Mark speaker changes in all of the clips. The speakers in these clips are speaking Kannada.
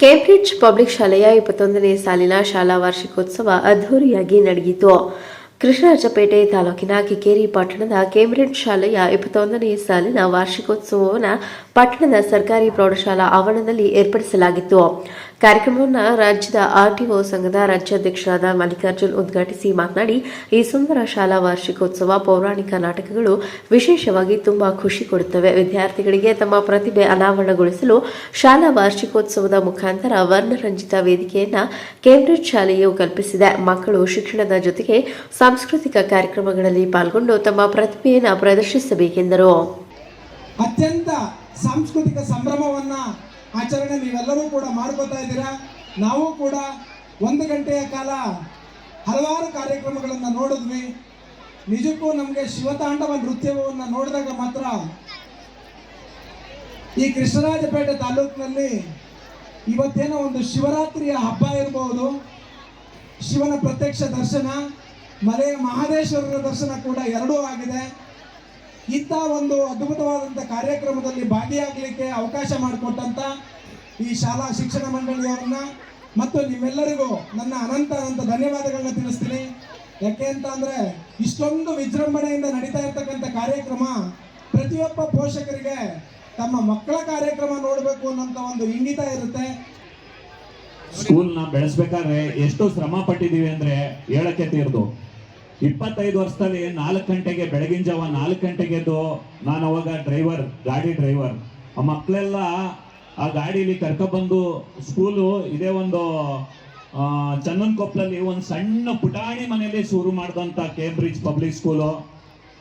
Speaker 1: ಕೇಂಬ್ರಿಡ್ಜ್ ಪಬ್ಲಿಕ್ ಶಾಲೆಯ ಇಪ್ಪತ್ತೊಂದನೇ ಸಾಲಿನ ಶಾಲಾ ವಾರ್ಷಿಕೋತ್ಸವ ಅದ್ಧೂರಿಯಾಗಿ ನಡೆಯಿತು. ಕೃಷ್ಣರಾಜಪೇಟೆ ತಾಲೂಕಿನ ಕಿಕೇರಿ ಪಟ್ಟಣದ ಕೇಂಬ್ರಿಡ್ಜ್ ಶಾಲೆಯ ಇಪ್ಪತ್ತೊಂದನೇ ಸಾಲಿನ ವಾರ್ಷಿಕೋತ್ಸವವನ್ನು ಪಟ್ಟಣದ ಸರ್ಕಾರಿ ಪ್ರೌಢಶಾಲಾ ಆವರಣದಲ್ಲಿ ಏರ್ಪಡಿಸಲಾಗಿತ್ತು. ಕಾರ್ಯಕ್ರಮವನ್ನು ರಾಜ್ಯದ ಆರ್ಟಿಒ ಸಂಘದ ರಾಜ್ಯಾಧ್ಯಕ್ಷರಾದ ಮಲ್ಲಿಕಾರ್ಜುನ್ ಉದ್ಘಾಟಿಸಿ ಮಾತನಾಡಿ, ಈ ಸುಂದರ ಶಾಲಾ ವಾರ್ಷಿಕೋತ್ಸವ ಪೌರಾಣಿಕ ನಾಟಕಗಳು ವಿಶೇಷವಾಗಿ ತುಂಬಾ ಖುಷಿ ಕೊಡುತ್ತವೆ. ವಿದ್ಯಾರ್ಥಿಗಳಿಗೆ ತಮ್ಮ ಪ್ರತಿಭೆ ಅನಾವರಣಗೊಳಿಸಲು ಶಾಲಾ ವಾರ್ಷಿಕೋತ್ಸವದ ಮುಖಾಂತರ ವರ್ಣರಂಜಿತ ವೇದಿಕೆಯನ್ನ ಕೇಂಬ್ರಿಡ್ಜ್ ಶಾಲೆಯು ಕಲ್ಪಿಸಿದೆ. ಮಕ್ಕಳು ಶಿಕ್ಷಣದ ಜೊತೆಗೆ ಸಾಂಸ್ಕೃತಿಕ ಕಾರ್ಯಕ್ರಮಗಳಲ್ಲಿ ಪಾಲ್ಗೊಂಡು ತಮ್ಮ ಪ್ರತಿಭೆಯನ್ನು ಪ್ರದರ್ಶಿಸಬೇಕೆಂದರು.
Speaker 2: ಅತ್ಯಂತ ಸಾಂಸ್ಕೃತಿಕ ಸಂಭ್ರಮವನ್ನ ಆಚರಣೆ ನೀವೆಲ್ಲರೂ ಕೂಡ ಮಾಡ್ಕೋತಾ ಇದ್ದೀರಾ? ನಾವು ಕೂಡ ಒಂದು ಗಂಟೆಯ ಕಾಲ ಹಲವಾರು ಕಾರ್ಯಕ್ರಮಗಳನ್ನು ನೋಡಿದ್ವಿ. ನಿಜಕ್ಕೂ ನಮಗೆ ಶಿವತಾಂಡವ ನೃತ್ಯವನ್ನು ನೋಡಿದಾಗ ಮಾತ್ರ ಈ ಕೃಷ್ಣರಾಜಪೇಟೆ ತಾಲೂಕಿನಲ್ಲಿ ಇವತ್ತೇನೋ ಒಂದು ಶಿವರಾತ್ರಿಯ ಹಬ್ಬ ಇರಬಹುದು ಶಿವನ ಪ್ರತ್ಯಕ್ಷ ದರ್ಶನ ಮಲೆಯ ಮಹಾದೇಶ್ವರರ ದರ್ಶನ ಕೂಡ ಎರಡೂ ಆಗಿದೆ. ಇಂಥ ಒಂದು ಅದ್ಭುತವಾದಂಥ ಕಾರ್ಯಕ್ರಮದಲ್ಲಿ ಭಾಗಿಯಾಗಲಿಕ್ಕೆ ಅವಕಾಶ ಮಾಡಿಕೊಟ್ಟಂತ ಈ ಶಾಲಾ ಶಿಕ್ಷಣ ಮಂಡಳಿಯವರನ್ನ ಮತ್ತು ನಿಮ್ಮೆಲ್ಲರಿಗೂ ನನ್ನ ಅನಂತ ಅನಂತ ಧನ್ಯವಾದಗಳನ್ನ ತಿಳಿಸ್ತೀನಿ. ಯಾಕೆ ಅಂತ ಅಂದ್ರೆ, ಇಷ್ಟೊಂದು ವಿಜೃಂಭಣೆಯಿಂದ ನಡೀತಾ ಇರ್ತಕ್ಕಂಥ ಕಾರ್ಯಕ್ರಮ ಪ್ರತಿಯೊಬ್ಬ ಪೋಷಕರಿಗೆ ತಮ್ಮ ಮಕ್ಕಳ ಕಾರ್ಯಕ್ರಮ ನೋಡಬೇಕು ಅನ್ನೋಂಥ ಒಂದು ಇಂಗಿತ ಇರುತ್ತೆ.
Speaker 3: ಸ್ಕೂಲ್ನ ಬೆಳೆಸ್ಬೇಕಾದ್ರೆ ಎಷ್ಟು ಶ್ರಮ ಪಟ್ಟಿದ್ದೀವಿ ಅಂದ್ರೆ ಹೇಳಕ್ಕೆ ತೀರ್ದು. ಇಪ್ಪತ್ತೈದು ವರ್ಷದಲ್ಲಿ ನಾಲ್ಕು ಗಂಟೆಗೆ ಬೆಳಗಿನ ಜಾವ ನಾಲ್ಕು ಗಂಟೆಗೆ ಎದ್ದು ನಾನು ಅವಾಗ ಡ್ರೈವರ್ ಗಾಡಿ ಡ್ರೈವರ್ ಆ ಮಕ್ಕಳೆಲ್ಲ ಆ ಗಾಡಿಲಿ ಕರ್ಕೊಬಂದು ಸ್ಕೂಲು ಇದೇ ಒಂದು ಆ, ಚನ್ನನ್ಕೊಪ್ಪಲಲ್ಲಿ ಒಂದು ಸಣ್ಣ ಪುಟಾಣಿ ಮನೆಯಲ್ಲಿ ಶುರು ಮಾಡಿದಂಥ ಕೇಂಬ್ರಿಡ್ಜ್ ಪಬ್ಲಿಕ್ ಸ್ಕೂಲು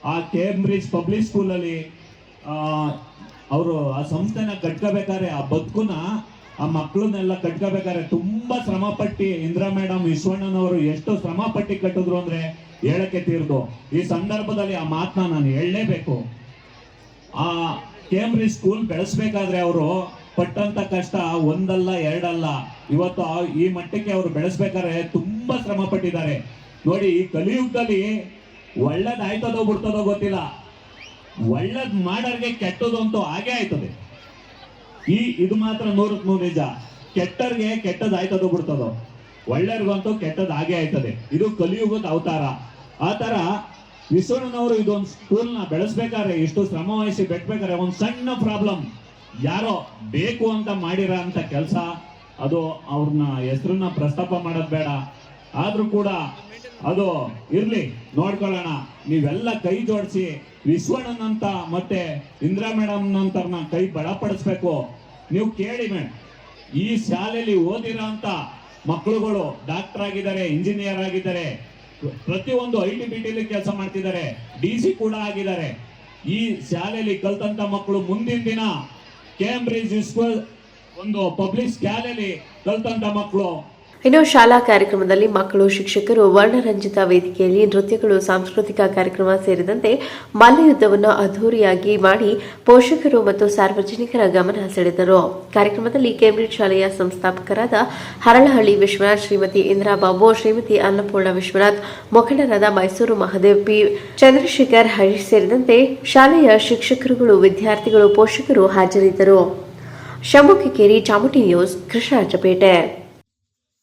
Speaker 3: ಆ ಕೇಂಬ್ರಿಡ್ಜ್ ಪಬ್ಲಿಕ್ ಸ್ಕೂಲಲ್ಲಿ ಅವರು ಆ ಸಂಸ್ಥೆನ ಕಟ್ಕೋಬೇಕಾದ್ರೆ ಆ ಬದುಕುನ ಆ ಮಕ್ಕಳನ್ನೆಲ್ಲ ಕಟ್ಕೋಬೇಕಾದ್ರೆ ತುಂಬಾ ಶ್ರಮಪಟ್ಟು ಇಂದಿರಾ ಮೇಡಮ್ ವಿಶ್ವಣ್ಣನವರು ಎಷ್ಟು ಶ್ರಮಪಟ್ಟು ಕಟ್ಟಿದ್ರು ಅಂದ್ರೆ ಹೇಳಕ್ಕೆ ತೀರ್ದು. ಈ ಸಂದರ್ಭದಲ್ಲಿ ಆ ಮಾತನ್ನ ನಾನು ಹೇಳಲೇಬೇಕು. ಆ ಕೇಂಬ್ರಿಜ್ ಸ್ಕೂಲ್ ಬೆಳೆಸ್ಬೇಕಾದ್ರೆ ಅವರು ಪಟ್ಟಂತ ಕಷ್ಟ, ಒಂದಲ್ಲ, ಎರಡಲ್ಲ. ಇವತ್ತು ಈ ಮಟ್ಟಕ್ಕೆ ಅವರು ಬೆಳೆಸ್ಬೇಕಾದ್ರೆ ತುಂಬಾ ಶ್ರಮ ಪಟ್ಟಿದ್ದಾರೆ ನೋಡಿ, ಈ ಕಲಿಯುಗದಲ್ಲಿ ಒಳ್ಳೇದಾಯ್ತದೋ ಬಿಡ್ತದೋ ಗೊತ್ತಿಲ್ಲ. ಒಳ್ಳೇದ್ ಮಾಡೋರಿಗೆ ಕೆಟ್ಟದು ಅಂತೂ ಹಾಗೆ ಆಯ್ತದೆ. ಈ, ಇದು ಮಾತ್ರ ನೂರಕ್ಕೆ ನೂರು ನಿಜ. ಕೆಟ್ಟರ್ಗೆ ಕೆಟ್ಟದಾಯ್ತದೋ ಬಿಡ್ತದೋ. ಒಳ್ಳೆಯವ್ರಿಗಂತೂ ಕೆಟ್ಟದ್ ಹಾಗೆ ಆಯ್ತದೆ. ಇದು ಕಲಿಯುಗದ ಅವತಾರ. ಆ ತರ ವಿಶ್ವಣ್ಣನವರು ಇದೊಂದು ಸ್ಕೂಲ್ನ ಬೆಳೆಸ್ಬೇಕಾದ್ರೆ ಎಷ್ಟು ಶ್ರಮ ವಹಿಸಿ ಬೆಟ್ಬೇಕಾದ್ರೆ ಒಂದು ಸಣ್ಣ ಪ್ರಾಬ್ಲಮ್. ಯಾರೋ ಬೇಕು ಅಂತ ಮಾಡಿರೋ ಅಂತ ಕೆಲಸ, ಅದು ಅವ್ರನ್ನ ಹೆಸರನ್ನ ಪ್ರಸ್ತಾಪ ಮಾಡೋದು ಬೇಡ. ಆದ್ರೂ ಕೂಡ ಅದು ಇರ್ಲಿ, ನೋಡ್ಕೊಳ್ಳೋಣ. ನೀವೆಲ್ಲ ಕೈ ಜೋಡಿಸಿ ವಿಶ್ವಣ್ಣನಂತ ಮತ್ತೆ ಇಂದಿರಾ ಮೇಡಮ್ ಕೈ ಬಲಪಡಿಸ್ಬೇಕು. ನೀವು ಕೇಳಿ ಮೇಡಮ್, ಈ ಶಾಲೆಯಲ್ಲಿ ಓದಿರೋ ಅಂತ ಮಕ್ಕಳುಗಳು ಡಾಕ್ಟರ್ ಆಗಿದ್ದಾರೆ ಇಂಜಿನಿಯರ್ ಆಗಿದ್ದಾರೆ ಪ್ರತಿಯೊಂದು ಐ ಟಿ ಬಿ ಕೆಲಸ ಮಾಡ್ತಿದ್ದಾರೆ. ಡಿ ಸಿ ಕೂಡ ಆಗಿದ್ದಾರೆ. ಈ ಶಾಲೆಯಲ್ಲಿ ಕಲ್ತಂತ ಮಕ್ಕಳು ಮುಂದಿನ ದಿನ ಕೇಂಬ್ರಿಜ್ ಸ್ಕೂಲ್ ಒಂದು ಪಬ್ಲಿಕ್ ಶಾಲೆಯಲ್ಲಿ ಕಲ್ತಂತ ಮಕ್ಕಳು
Speaker 1: ಇನ್ನು ಶಾಲಾ ಕಾರ್ಯಕ್ರಮದಲ್ಲಿ ಮಕ್ಕಳು, ಶಿಕ್ಷಕರು, ವರ್ಣರಂಜಿತ ವೇದಿಕೆಯಲ್ಲಿ ನೃತ್ಯಗಳು, ಸಾಂಸ್ಕೃತಿಕ ಕಾರ್ಯಕ್ರಮ ಸೇರಿದಂತೆ ಮಲ್ಲಯುದ್ಧವನ್ನು ಅದ್ಧೂರಿಯಾಗಿ ಮಾಡಿ ಪೋಷಕರು ಮತ್ತು ಸಾರ್ವಜನಿಕರ ಗಮನ ಸೆಳೆದರು. ಕಾರ್ಯಕ್ರಮದಲ್ಲಿ ಕೇಂಬ್ರಿಡ್ಜ್ ಶಾಲೆಯ ಸಂಸ್ಥಾಪಕರಾದ ಹರಳಹಳ್ಳಿ ವಿಶ್ವನಾಥ್, ಶ್ರೀಮತಿ ಇಂದಿರಾಬಾಬು, ಶ್ರೀಮತಿ ಅನ್ನಪೂರ್ಣ ವಿಶ್ವನಾಥ್, ಮುಖಂಡರಾದ ಮೈಸೂರು ಮಹದೇವ್ ಪಿ. ಚಂದ್ರಶೇಖರ್ ಹರೀಶ್ ಸೇರಿದಂತೆ ಶಾಲೆಯ ಶಿಕ್ಷಕರುಗಳು, ವಿದ್ಯಾರ್ಥಿಗಳು, ಪೋಷಕರು ಹಾಜರಿದ್ದರು. ಶಂಭು ಚಾಮುಟಿ ನ್ಯೂಸ್, ಕೃಷ್ಣರಾಜಪೇಟೆ.